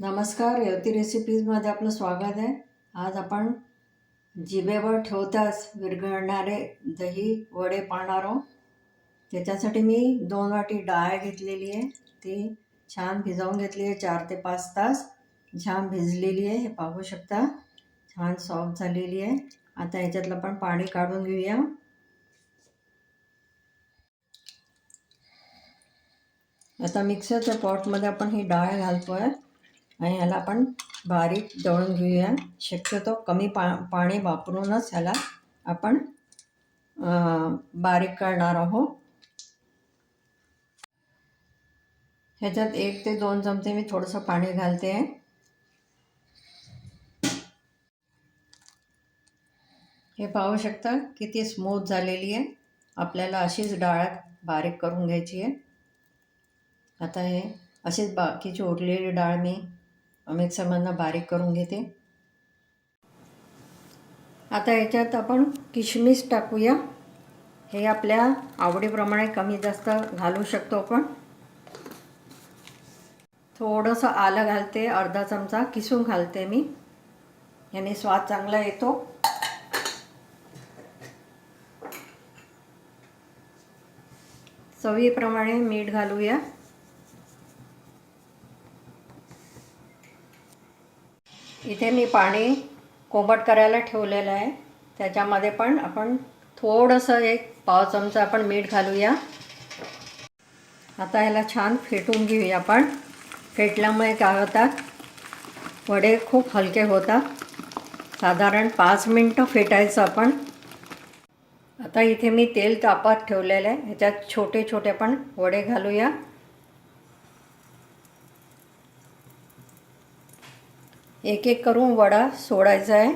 नमस्कार रेवती रेसिपीजमध्ये आपलं स्वागत आहे. आज आपण जिभेवर ठेवताच विरघळणारे दही वडे पाहणार आहोत. त्याच्यासाठी मी दोन वाटी डाळ घेतलेली आहे. ती छान भिजवून घेतली आहे चार ते पाच तास. छान भिजलेली आहे हे पाहू शकता. छान सॉफ्ट झालेली आहे. आता ह्याच्यातलं आपण पाणी काढून घेऊया. आता मिक्सरच्या पॉटमध्ये आपण ही डाळ घालतो आहे आणि ह्याला आपण बारीक दळून घेऊया. शक्यतो कमी पा पाणी वापरूनच ह्याला आपण बारीक करणार आहोत. ह्याच्यात एक ते दोन चमचे मी थोडंसं पाणी घालते. आहे हे पाहू शकता किती स्मूथ झालेली आहे. आपल्याला अशीच डाळ बारीक करून घ्यायची आहे. आता हे अशीच बाकीची उरलेली डाळ मी मिक्सरमधनं बारीक करून घेते. आता याच्यात आपण किशमिश टाकूया. हे आपल्या आवडीप्रमाणे कमी जास्त घालू शकतो आपण. थोडंसं आलं घालते अर्धा चमचा किसून घालते मी. याने स्वाद चांगला येतो. चवीप्रमाणे मीठ घालूया. इथे मी पाणी कोमट करायला ठेवलेलं आहे. त्याच्यामध्ये पण आपण थोडंसं एक पाव चमचा आपण मीठ घालूया. आता ह्याला छान फेटून घेऊया आपण. फेटल्यामुळे काय होतात? वडे खूप हलके होतात. साधारण पाच मिनटं फेटायचं आपण. आता इथे मी तेल तापात ठेवलेलं आहे. ह्याच्यात छोटे छोटे पण वडे घालूया. एक एक करून वडा सोडायचा आहे.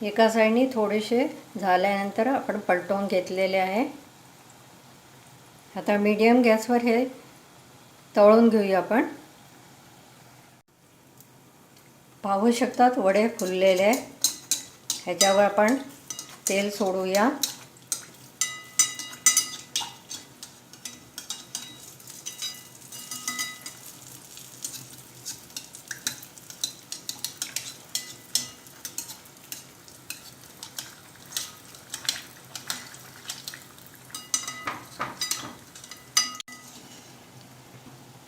एका साईडनी थोडेसे झाल्यानंतर आपण पलटवून घेतलेले आहे. आता मीडियम गॅसवर हे तळून घेऊया आपण. पाहू शकतात वडे फुललेले. आहे ह्याच्यावर आपण तेल सोडूया.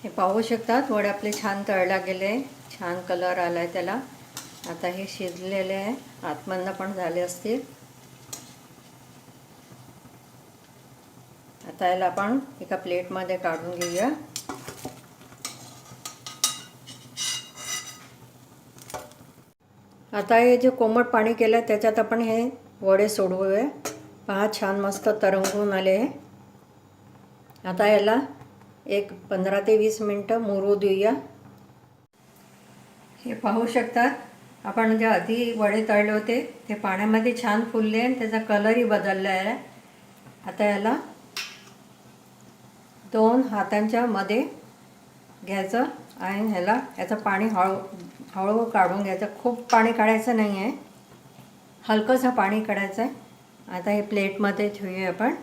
हे पाहू शकतात वडे आपले छान तळला गेले छान कलर आला आहे त्याला. आता हे शिजलेले आहे. आतमधनं पण झाले असतील. आता याला आपण एका प्लेटमध्ये काढून घेऊया. आता हे जे कोमट पाणी केलं त्याच्यात आपण हे वडे सोडवूया. पहा छान मस्त तरंगून आले आहे आता याला एक पंधरा ते वीस मिनटं मुरू देऊया. हे पाहू शकतात? आपण जे आधी वडे तळले होते ते पाण्यामध्ये छान फुलले आणि त्याचा कलरही बदलला आहे. आता याला दोन हातांच्या मध्ये घ्यायचं आणि ह्याला याचं पाणी हळू हळू काढून घ्यायचं. खूप पाणी काढायचं नाही आहे हलकंसं पाणी काढायचं आहे आता हे प्लेटमध्ये ठेवूया आपण.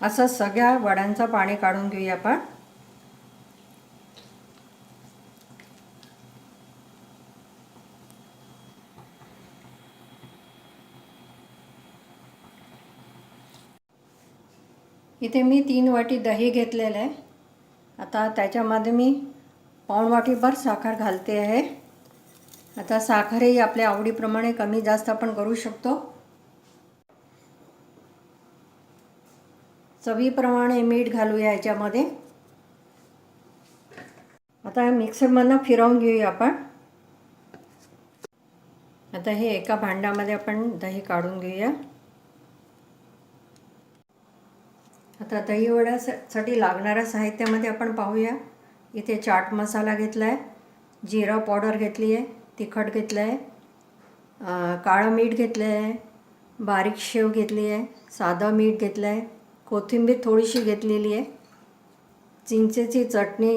असं सगळ्या वड्यांचं पाणी काढून घेऊया आपण. इथे मी तीन वाटी दही घेतलेलं आहे. आता त्याच्यामध्ये मी पाऊण वाटीभर साखर घालते आहे. आता साखरही आपल्या आवडीप्रमाणे कमी जास्त आपण करू शकतो. चवीप्रमाणे मीठ घालूया याच्यामध्ये. आता मिक्सरमधनं फिरवून घेऊया आपण. आता हे एका भांड्यामध्ये आपण दही काढून घेऊया. आता दही वड्यासाठी लागणाऱ्या साहित्यामध्ये आपण पाहूया. इथे चाट मसाला घेतला आहे जिरा पावडर घेतली आहे तिखट घेतलं आहे काळं मीठ घेतलं आहे बारीक शेव घेतली आहे साधं मीठ घेतलं आहे कोथिंबीर थोडीशी घेतलेली आहे. चिंचेची चटणी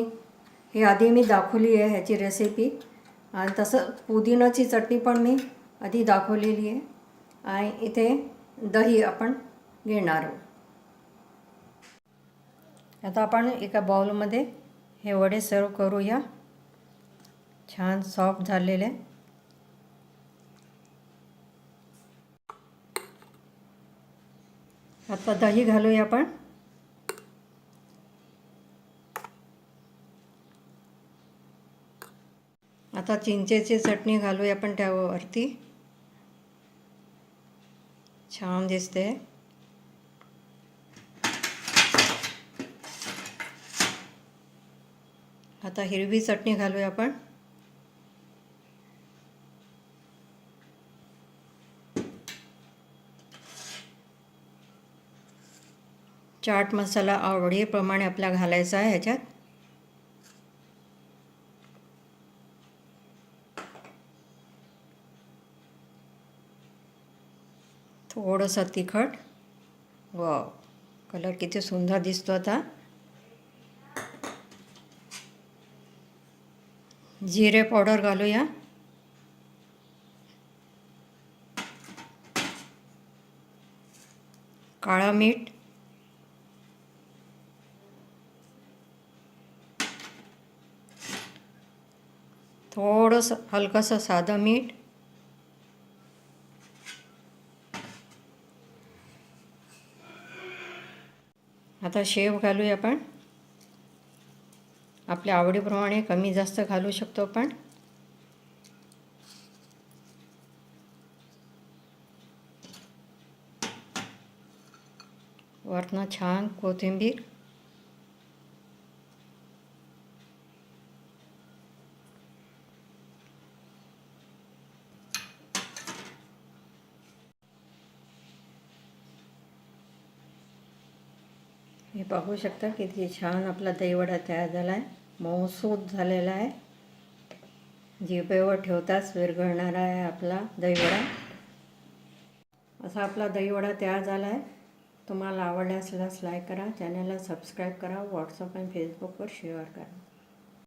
ही आधी मी दाखवली आहे ह्याची रेसिपी आणि तसं पुदिनाची चटणी पण मी आधी दाखवलेली आहे. आणि इथे दही आपण घेणार आहोत. आता आपण एका बाउलमध्ये हे वडे सर्व करूया. छान सॉफ्ट झालेले. आता दही घालूया आपण. आता चिंचेची चटणी घालूया आपण त्यावरती. छान दिसते. आता हिरवी चटणी घालूया आपण. चाट मसाला आवडीप्रमाणे आपला घालायचा आहे ह्याच्यात. थोडंसं तिखट. वा कलर किती सुंदर दिसतो आता. जिरे पावडर घालूया. काळं मीठ. थोडंसं हलकंसं साधं मीठ. आता शेव घालूया आपण. आपल्या आवडीप्रमाणे कमी जास्त घालू शकतो आपण. वरनं छान कोथिंबीर. हे पाहू शकता किती छान आपला दहीवडा तयार झाला आहे मऊसूत झालेला आहे. जिभेवर ठेवताच विरघळणारा आहे आपला दहीवडा. असा आपला दहीवडा तयार झाला आहे तुम्हाला आवडल्यास लाईक करा चॅनलला सबस्क्राईब करा व्हॉट्सअप आणि फेसबुकवर शेअर करा.